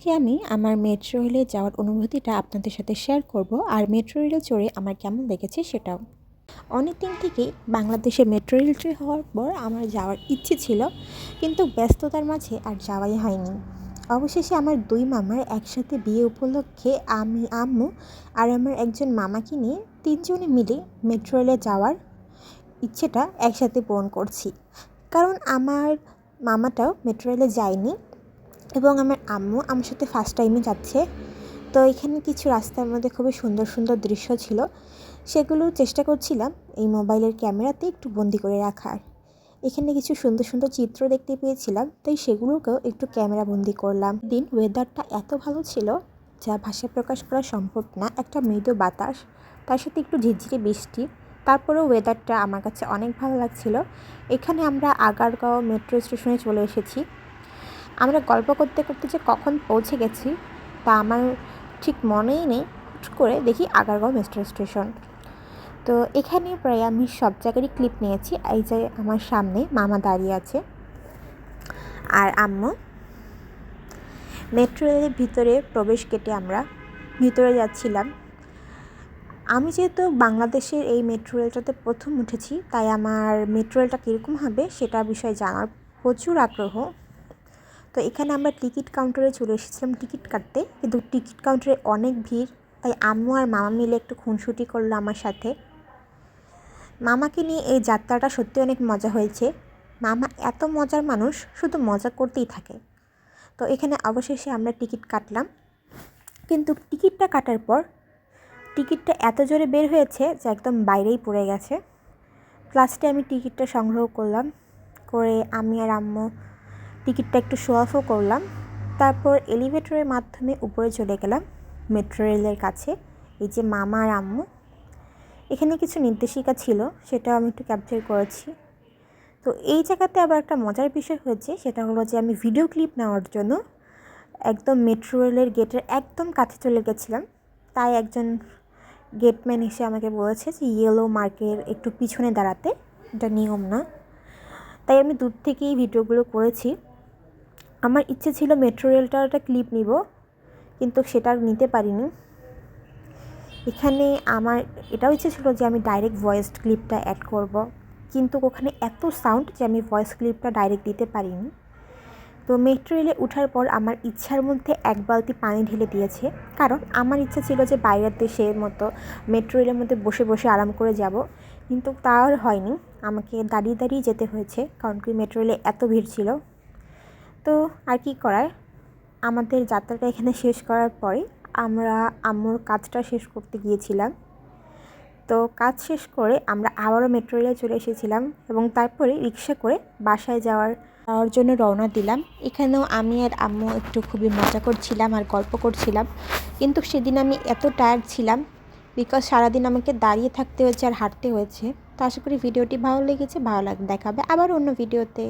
আজকে আমি আমার মেট্রো রেলে যাওয়ার অনুভূতিটা আপনাদের সাথে শেয়ার করব। আর মেট্রো রেলে চড়ে আমার কেমন লেগেছে সেটাও। অনেক দিন থেকেই বাংলাদেশে মেট্রো রেল রেলটি হওয়ার পর আমার যাওয়ার ইচ্ছে ছিল, কিন্তু ব্যস্ততার মাঝে আর যাওয়াই হয়নি। অবশেষে আমার দুই মামার একসাথে বিয়ে উপলক্ষে আমি, আম্মু আর আমার একজন মামাকে নিয়ে তিনজনে মিলে মেট্রো রেলে যাওয়ার ইচ্ছেটা একসাথে পূরণ করছি। কারণ আমার মামাটাও মেট্রো রেলে যায়নি। এবং আমার আম্মু আমার সাথে ফার্স্ট টাইমে যাচ্ছে। তো এখানে কিছু রাস্তার মধ্যে খুবই সুন্দর সুন্দর দৃশ্য ছিল। সেগুলো চেষ্টা করছিলাম এই মোবাইলের ক্যামেরাতে একটু বন্দি করে রাখার। এখানে কিছু সুন্দর সুন্দর চিত্র দেখতে পেয়েছিলাম, তাই সেগুলোকেও একটু ক্যামেরা বন্দি করলাম। দিন ওয়েদারটা এত ভালো ছিল যা ভাষায় প্রকাশ করা সম্ভব না, একটা মৃদু বাতাস, তার সাথে একটু ঝিরঝিরে বৃষ্টি, তারপরেও ওয়েদারটা আমার কাছে অনেক ভালো লাগছিল। এখানে আমরা আগারগাঁও মেট্রো স্টেশনে চলে এসেছি। আমরা গল্প করতে করতে যে কখন পৌঁছে গেছি, তা আমার ঠিক মনেই নেই। করে দেখি আগারগাঁও মেট্রো স্টেশন তো এখানে প্রায় আমি সব জায়গারই ক্লিপ নিয়েছি। এই যে আমার সামনে মামা দাঁড়িয়ে আছে আর আম্মু। মেট্রো রেলের ভিতরে প্রবেশ কেটে আমরা ভিতরে যাচ্ছিলাম। আমি যেহেতু বাংলাদেশের এই মেট্রো রেলটাতে প্রথম উঠেছি, তাই আমার মেট্রো রেলটা কীরকম হবে সেটা বিষয়ে জানার প্রচুর আগ্রহ। তো এখানে আমরা টিকিট কাউন্টারে চলে এসেছিলাম টিকিট কাটতে। কিন্তু টিকিট কাউন্টারে অনেক ভিড়, তাই আম্মু আর মামা মিলে একটু খুনসুটি করল আমার সাথে। মামাকে নিয়ে এই যাত্রাটা সত্যি অনেক মজা হয়েছে। মামা এত মজার মানুষ, শুধু মজা করতেই থাকে। তো এখানে অবশেষে আমরা টিকিট কাটলাম। কিন্তু টিকিটটা কাটার পর টিকিটটা এত জোরে বের হয়েছে যে একদম বাইরেই পড়ে গেছে। লাস্টে আমি টিকিটটা সংগ্রহ করলাম। করে আমি আর আম্মু টিকিটটা একটু শো অফও করলাম। তারপর এলিভেটরের মাধ্যমে উপরে চলে গেলাম মেট্রো রেলের কাছে, এই যে মামা আর আম্মু। এখানে কিছু নির্দেশিকা ছিল সেটা আমি একটু ক্যাপচার করেছি। তো এই জায়গাতে আবার একটা মজার বিষয় হয়েছে, সেটা হলো যে আমি ভিডিও ক্লিপ নেওয়ার জন্য একদম মেট্রো রেলের গেটের একদম কাছে চলে গেছিলাম। তাই একজন গেটম্যান এসে আমাকে বলেছে যে ইয়েলো মার্কের একটু পিছনে দাঁড়াতে। এটা নিয়ম না। তাই আমি দূর থেকেই ভিডিওগুলো করেছি। আমার ইচ্ছে ছিল মেট্রো রেলটার একটা ক্লিপ নিব, কিন্তু সেটা নিতে পারিনি। এখানে আমার এটাও ইচ্ছে ছিল যে আমি ডাইরেক্ট ভয়েস ক্লিপটা অ্যাড করব, কিন্তু ওখানে এত সাউন্ড যে আমি ভয়েস ক্লিপটা ডাইরেক্ট দিতে পারিনি। তো মেট্রো রেলে ওঠার পর আমার ইচ্ছার মধ্যে এক বালতি পানি ঢেলে দিয়েছে, কারণ আমার ইচ্ছা ছিল যে বাইরের দেশের মতো মেট্রো রেলের মধ্যে বসে বসে আরাম করে যাব, কিন্তু তা আর হয়নি। আমাকে দাঁড়িয়ে দাঁড়িয়ে যেতে হয়েছে, কারণ কি মেট্রো রেলে এত ভিড় ছিল। তো আর কি করার? আমাদের যাত্রাটা এখানে শেষ করার পরে আমরা আম্মুর কাজটা শেষ করতে গিয়েছিলাম। তো কাজ শেষ করে আমরা আবারও মেট্রো রেলে চলে এসেছিলাম এবং তারপরে রিক্সা করে বাসায় যাওয়ার যাওয়ার জন্য রওনা দিলাম। এখানেও আমি আর আম্মু একটু খুবই মজা করছিলাম আর গল্প করছিলাম। কিন্তু সেদিন আমি এত টায়ার্ড ছিলাম বিকজ সারাদিন আমাকে দাঁড়িয়ে থাকতে হয়েছে আর হাঁটতে হয়েছে। তো আশা করি ভিডিওটি ভালো লেগেছে, ভালো লাগ দেখাবে আবার অন্য ভিডিওতে